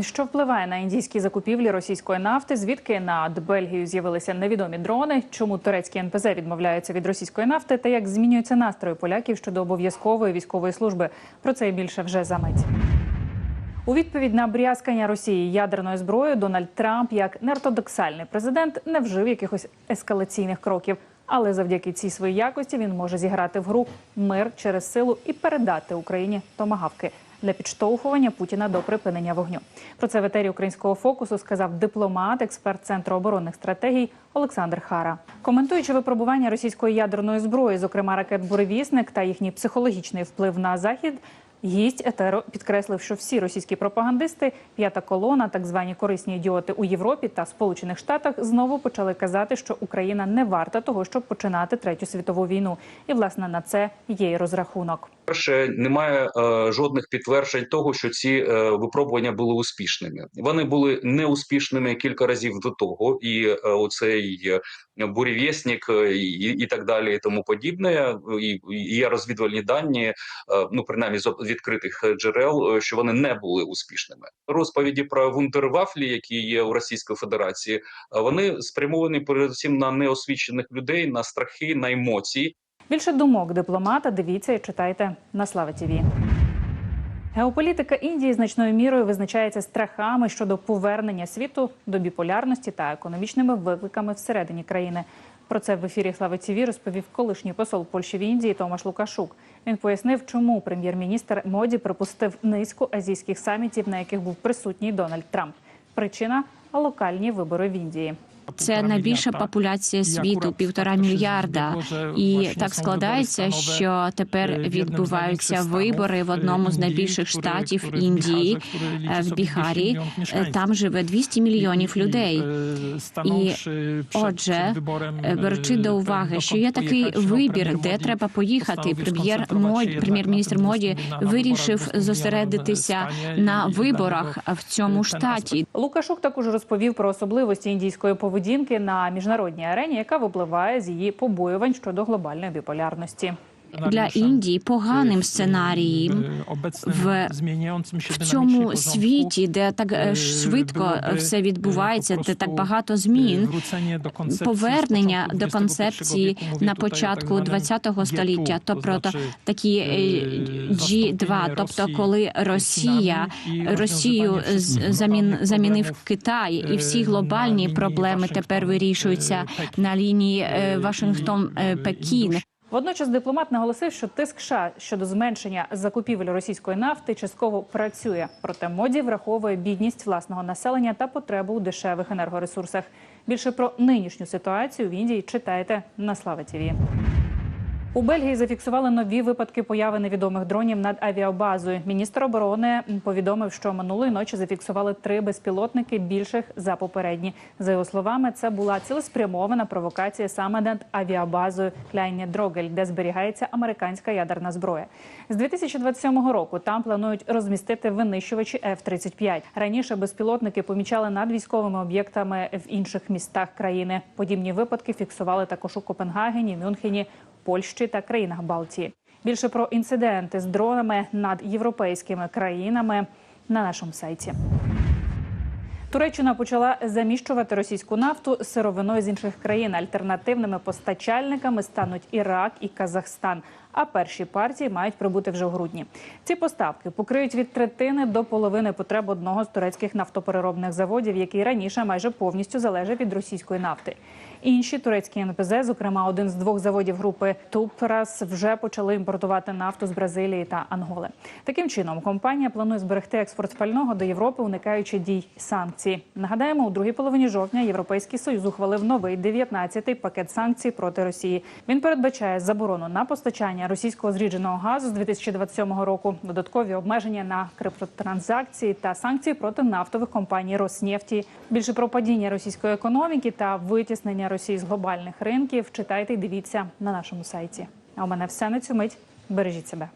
Що впливає на індійські закупівлі російської нафти? Звідки над Бельгією з'явилися невідомі дрони? Чому турецькі НПЗ відмовляються від російської нафти? Та як змінюються настрої поляків щодо обов'язкової військової служби? Про це і більше вже за мить. У відповідь на брязкання Росії ядерною зброєю Дональд Трамп, як неортодоксальний президент, не вжив якихось ескалаційних кроків. Але завдяки цій своїй якості він може зіграти в гру мир через силу і передати Україні томагавки для підштовхування Путіна до припинення вогню. Про це в етері українського фокусу сказав дипломат, експерт центру оборонних стратегій Олександр Хара. Коментуючи випробування російської ядерної зброї, зокрема ракет Буревісник та їхній психологічний вплив на захід. Гість етеро підкреслив, що всі російські пропагандисти, п'ята колона, так звані корисні ідіоти у Європі та Сполучених Штатах знову почали казати, що Україна не варта того, щоб починати третю світову війну. І власне на це є й розрахунок. Перше, немає е, жодних підтверджень того, що ці е, випробування були успішними. Вони були неуспішними кілька разів до того, і е, оцей е, бурєвєснік е, і, і так далі, і тому подібне. І, є розвідувальні дані, е, ну принаймні з відкритих джерел, е, що вони не були успішними. Розповіді про вундервафлі, які є у Російської Федерації, вони спрямовані передусім на неосвічених людей, на страхи, на емоції. Більше думок дипломата дивіться і читайте на Слава ТІВІ. Геополітика Індії значною мірою визначається страхами щодо повернення світу до біполярності та економічними викликами всередині країни. Про це в ефірі Слави ТІВІ розповів колишній посол Польщі в Індії Томаш Лукашук. Він пояснив, чому прем'єр-міністр Моді припустив низку азійських самітів, на яких був присутній Дональд Трамп. Причина локальні вибори в Індії. Це найбільша популяція світу, півтора мільярда. І так складається, що тепер відбуваються вибори в одному з найбільших штатів Індії е, в Біхарі. Е, Там живе 200 мільйонів людей. І отже, е, беручи до уваги, що є такий вибір, де треба поїхати. Прем'єр Моді, прем'єр-міністр Моді вирішив зосередитися на виборах в цьому штаті. Лукашук також розповів про особливості індійської поведінки на міжнародній арені, яка випливає з її побоювань щодо глобальної біполярності. Для Індії поганим сценарієм в, в цьому світі, де так е, швидко все відбувається, де так багато змін. Повернення до концепції на початку ХХ століття, тобто такі е, G2, тобто коли Росія Росію замін замінив Китай, і всі глобальні проблеми тепер вирішуються на лінії е, Вашингтон е, Пекін. Водночас дипломат наголосив, що тиск США щодо зменшення закупівель російської нафти частково працює. Проте моді враховує бідність власного населення та потребу у дешевих енергоресурсах. Більше про нинішню ситуацію в Індії читайте на Слава ТІВІ. У Бельгії зафіксували нові випадки появи невідомих дронів над авіабазою. Міністр оборони повідомив, що минулої ночі зафіксували три безпілотники більших за попередні. За його словами, це була цілеспрямована провокація саме над авіабазою Кляйні Дрогель, де зберігається американська ядерна зброя. З 2027 року там планують розмістити винищувачі F-35. Раніше безпілотники помічали над військовими об'єктами в інших містах країни. Подібні випадки фіксували також у Копенгагені, Мюнхені. Польщі та країнах Балтії. Більше про інциденти з дронами над європейськими країнами на нашому сайті. Туреччина почала заміщувати російську нафту сировиною з інших країн. Альтернативними постачальниками стануть Ірак і Казахстан. А перші партії мають прибути вже в грудні. Ці поставки покриють від третини до половини потреб одного з турецьких нафтопереробних заводів, який раніше майже повністю залежав від російської нафти. Інші турецькі НПЗ, зокрема один з двох заводів групи Тупрас, вже почали імпортувати нафту з Бразилії та Анголи. Таким чином, компанія планує зберегти експорт спального до Європи, уникаючи дій санкцій. Нагадаємо, у другій половині жовтня Європейський союз ухвалив новий 19-й пакет санкцій проти Росії. Він передбачає заборону на постачання російського зрідженого газу з 2027 року, додаткові обмеження на криптотранзакції та санкції проти нафтових компаній Роснефті. Більше про падіння російської економіки та витіснення Росії з глобальних ринків читайте і дивіться на нашому сайті. А у мене все на цю мить. Бережіть себе.